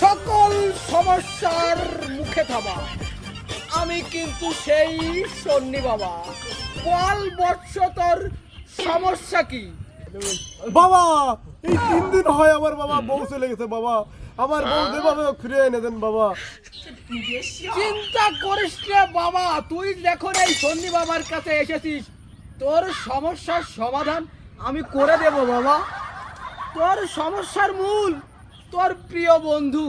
সকল সমস্যার মুখে থামা। আমি কিন্তু সেই সন্নি বাবা। বল বৎস তোর সমস্যা কি? বাবা এই তিন দিন হয় আমার বাবা বউ চলে গেছে বাবা। আমার বউ যেভাবে ফিরে এনে দেন বাবা। চিন্তা করিস রে বাবা। তুই যখন এই সন্নি বাবার কাছে এসেছিস তোর সমস্যার সমাধান আমি করে দেব বাবা। তোর সমস্যার মূল তোর প্রিয় বন্ধু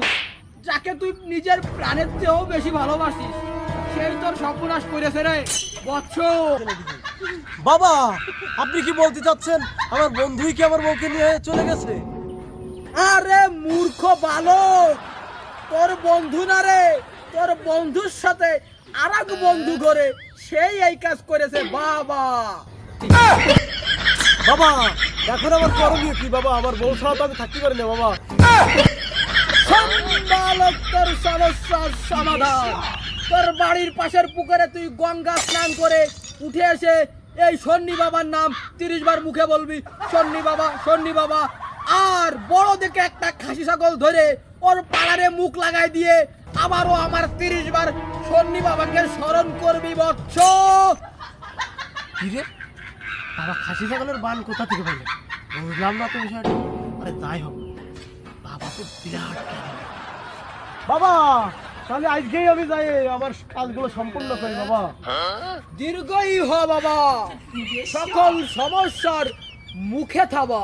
যাকে তুই নিজের প্রাণের চেয়েও বেশি ভালোবাসিস। সেই তোর সর্বনাশ করেছে রে বৎস। বাবা আপনি কি বলতে চাচ্ছেন? আমার বন্ধুই কি আমার বউকে নিয়ে চলে গেছে? আরে মূর্খ বালক তোর বন্ধু না রে তোর বন্ধুর সাথে আর এক বন্ধু করে সেই এই কাজ করেছে, বাবা। বাবা, এখন আমার করণীয় কি, বাবা? আমার বউ ছাড়া আমি থাকতে পারি না, বাবা। সমস্যার সমাধান। তোর বাড়ির পাশের পুকুরে তুই গঙ্গা স্নান করে উঠে এসে এই সন্নি বাবার নাম তিরিশ বার মুখে বলবি। সন্নি বাবা সন্নি বাবা আর বড় দেখে একটা খাসি ছাগল ধরে ওর পাড়ারে মুখ লাগাই দিয়ে আবারও আমার তিরিশ বার সন্নি বাবাকে স্মরণ করবি বৎস। কি রে বাবা খাসি ছাগলের বান কোথা থেকে পেলে? বুঝলাম না তো বিষয়টা। আরে তাই হোক বাবা তো বিরাট বাবা তাহলে আজকেই আমি যাই আমার কাজগুলো সম্পূর্ণ করি বাবা। দীর্ঘই হ বাবা। সকল সমস্যার মুখে থাবা।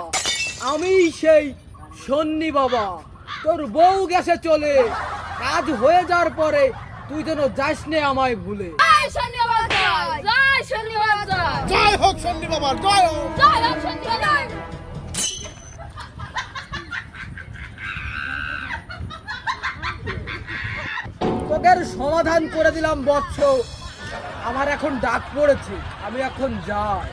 আমি সেই সন্নি বাবা তোর বউ গেছে চলে। কাজ হয়ে যাওয়ার পরে তুই যেন যাস নে আমায় ভুলে। জয় হোক সন্নি বাবার জয় হোক। জয় হোক শনিবার তোদের সমাধান করে দিলাম বৎস। আমার এখন ডাক পড়েছে আমি এখন যাই।